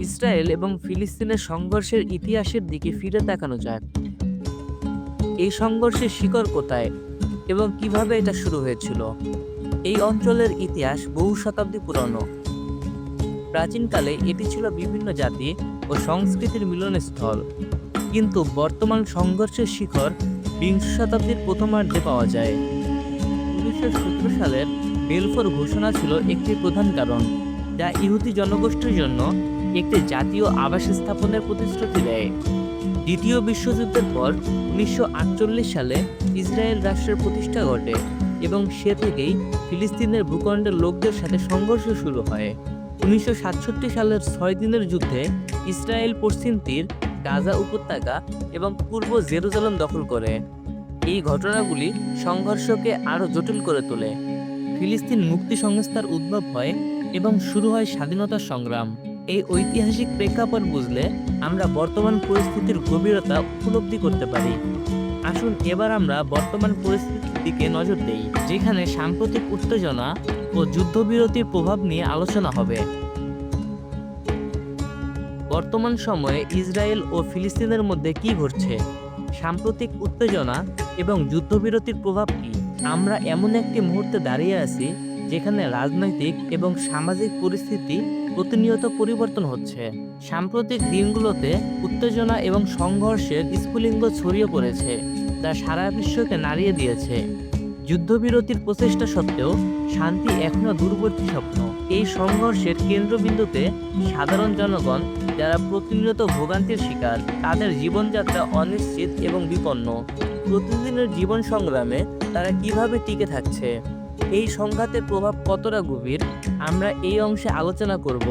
Israel এবং ফিলিস্তিনের সংঘর্ষের ইতিহাসের দিকে ফিরে তাকানো যায় এই সংঘর্ষের শিকড় কোথায় এবং কীভাবে এটা শুরু হয়েছিল? এই অঞ্চলের ইতিহাস বহু শতাব্দী পুরনো। প্রাচীনকালে এটি ছিল বিভিন্ন জাতি ও সংস্কৃতির মিলনস্থল। কিন্তু বর্তমান সংঘর্ষের শিখর বিংশ শতাব্দীর প্রথমার্ধে পাওয়া যায়। উনিশশো সতেরো সালের বেলফোর ঘোষণা ছিল একটি প্রধান কারণ, যা ইহুদি জনগোষ্ঠীর জন্য একটি জাতীয় আবাস স্থাপনের প্রতিশ্রুতি দেয়। দ্বিতীয় বিশ্বযুদ্ধের পর, উনিশশো আটচল্লিশ সালে ইসরায়েল রাষ্ট্রের প্রতিষ্ঠা ঘটে এবং সে থেকেই ফিলিস্তিনের ভূখণ্ডের লোকদের সাথে সংঘর্ষ শুরু হয়। উনিশশো সাতষট্টি সালের ছয় দিনের যুদ্ধে ইসরায়েল পশ্চিম তীর, গাজা উপত্যকা এবং পূর্ব জেরুজালেম দখল করে। এই ঘটনাগুলি সংঘর্ষকে আরও জটিল করে তোলে। ফিলিস্তিন মুক্তি সংস্থার উদ্ভব হয় এবং শুরু হয় স্বাধীনতার সংগ্রাম। এই ঐতিহাসিক প্রেক্ষাপট বুঝলে আমরা বর্তমান পরিস্থিতির গভীরতা উপলব্ধি করতে পারি। আসুন এবার আমরা বর্তমান পরিস্থিতির দিকে নজর দেই, যেখানে সাম্প্রতিক উত্তেজনা ও যুদ্ধবিরতির প্রভাব নিয়ে আলোচনা হবে। বর্তমান সময়ে ইসরায়েল ও ফিলিস্তিনের মধ্যে কি ঘটছে? সাম্প্রতিক উত্তেজনা এবং যুদ্ধবিরতির প্রভাব কি? আমরা এমন একটি মুহূর্তে দাঁড়িয়ে আছি যেখানে রাজনৈতিক এবং সামাজিক পরিস্থিতি প্রতিনিয়ত পরিবর্তন হচ্ছে। সাম্প্রতিক দিনগুলোতে উত্তেজনা এবং সংঘর্ষের স্ফুলিঙ্গ ছড়িয়ে পড়েছে, যা সারা বিশ্বকে নাড়িয়ে দিয়েছে। যুদ্ধবিরতির প্রচেষ্টা সত্ত্বেও শান্তি এখনও দূরবর্তী স্বপ্ন। এই সংঘর্ষের কেন্দ্রবিন্দুতে সাধারণ জনগণ, যারা প্রতিনিয়ত ভোগান্তির শিকার, তাদের জীবনযাত্রা অনিশ্চিত এবং বিপন্ন। প্রতিদিনের জীবন সংগ্রামে তারা কীভাবে টিকে থাকছে? এই সংঘাতের প্রভাব কতটা গভীর, আমরা এই অংশে আলোচনা করব।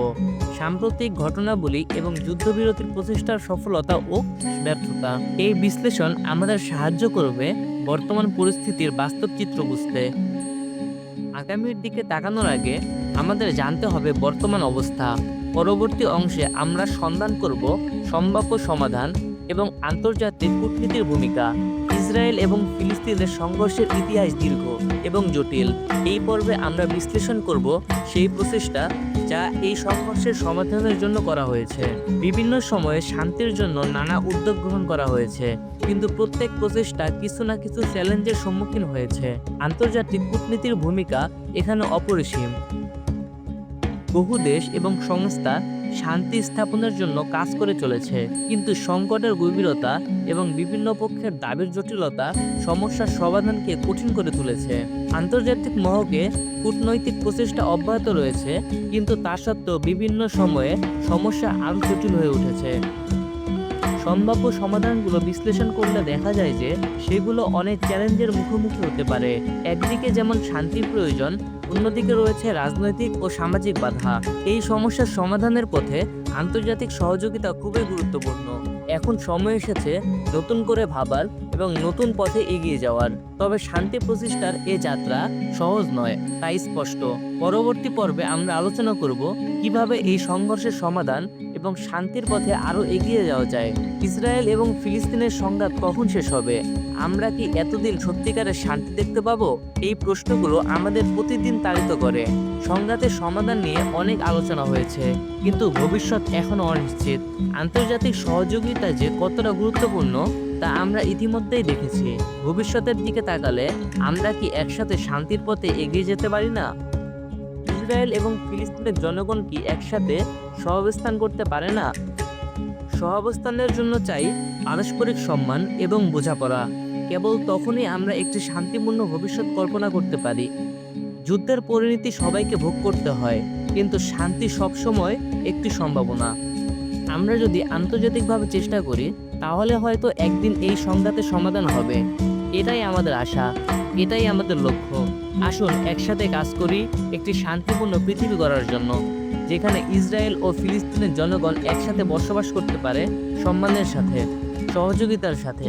সাম্প্রতিক ঘটনাবলী এবং যুদ্ধবিরতির প্রচেষ্টার সফলতা ও ব্যর্থতা। এই বিশ্লেষণ আমাদের সাহায্য করবে বর্তমান পরিস্থিতির বাস্তব চিত্র বুঝতে। আগামীর দিকে তাকানোর আগে আমাদের জানতে হবে বর্তমান অবস্থা। পরবর্তী অংশে আমরা সন্ধান করব সম্ভাব্য সমাধান এবং আন্তর্জাতিক কূটনীতির ভূমিকা। ইসরায়েল এবং ফিলিস্তিনের সংঘর্ষের ইতিহাস দীর্ঘ এবং জটিল। এই পর্বে আমরা বিশ্লেষণ করব সেই প্রচেষ্টা যা এই সংঘর্ষের সমাধানের জন্য করা হয়েছে। বিভিন্ন সময়ে শান্তির জন্য নানা উদ্যোগ গ্রহণ করা হয়েছে, কিন্তু প্রত্যেক প্রচেষ্টা কিছু না কিছু চ্যালেঞ্জের সম্মুখীন হয়েছে। আন্তর্জাতিক কূটনীতির ভূমিকা এখানে অপরিসীম। বহু দেশ এবং সংস্থা শান্তি স্থাপনের জন্য কাজ করে চলেছে। কিন্তু সংকটের গভীরতা এবং বিভিন্ন পক্ষের দাবির জটিলতা সমস্যার সমাধানকে কঠিন করে তুলেছে। আন্তর্জাতিক মহকে কূটনৈতিক প্রচেষ্টা অব্যাহত রয়েছে, কিন্তু তা সত্ত্বেও বিভিন্ন সময়ে সমস্যা আরও জটিল হয়ে উঠেছে। সম্ভাব্য সমাধানগুলো বিশ্লেষণ করলে দেখা যায় যে, সেগুলো অনেক চ্যালেঞ্জের মুখোমুখি হতে পারে। একদিকে যেমন শান্তির প্রয়োজন অন্যদিকে রয়েছে রাজনৈতিক ও সামাজিক বাধা। এই সমস্যার সমাধানের পথে আন্তর্জাতিক সহযোগিতা খুবই গুরুত্বপূর্ণ। এখন সময় এসেছে নতুন করে ভাবার এবং নতুন পথে এগিয়ে যাওয়ার। তবে শান্তি প্রতিষ্ঠার এ যাত্রা সহজ নয়, তাই স্পষ্ট। পরবর্তী পর্বে আমরা আলোচনা করব কীভাবে এই সংঘর্ষের সমাধান এবং শান্তির পথে আরও এগিয়ে যাওয়া যায়। ইসরায়েল এবং ফিলিস্তিনের সংঘাত কখন শেষ হবে? আমরা কি এতদিন সত্যিকারের শান্তি দেখতে পাবো? এই প্রশ্নগুলো আমাদের প্রতিদিন তাড়িত করে। সংঘাতের সমাধান নিয়ে অনেক আলোচনা হয়েছে, কিন্তু ভবিষ্যৎ এখনও অনিশ্চিত। আন্তর্জাতিক সহযোগিতা যে কতটা গুরুত্বপূর্ণ, তা আমরা ইতিমধ্যেই দেখেছি। ভবিষ্যতের দিকে তাকালে আমরা কি একসাথে শান্তির পথে এগিয়ে যেতে পারি না? ইসরায়েল এবং ফিলিস্তিনের জনগণ কি একসাথে সহাবস্থান করতে পারে না? সহাবস্থানের জন্য চাই পারস্পরিক সম্মান এবং বোঝাপড়া। কেবল তখনই আমরা একটি শান্তিপূর্ণ ভবিষ্যৎ কল্পনা করতে পারি। যুদ্ধের পরিণতি সবাইকে ভোগ করতে হয়, কিন্তু শান্তি সবসময় একটি সম্ভাবনা। আমরা যদি আন্তর্জাতিকভাবে চেষ্টা করি, তাহলে হয়তো একদিন এই সংঘাতের সমাধান হবে। এটাই আমাদের আশা, এটাই আমাদের লক্ষ্য। আসুন, একসাথে কাজ করি একটি শান্তিপূর্ণ পৃথিবী গড়ার জন্য, যেখানে ইসরায়েল ও ফিলিস্তিনের জনগণ একসাথে বসবাস করতে পারে সম্মানের সাথে, সহযোগিতার সাথে।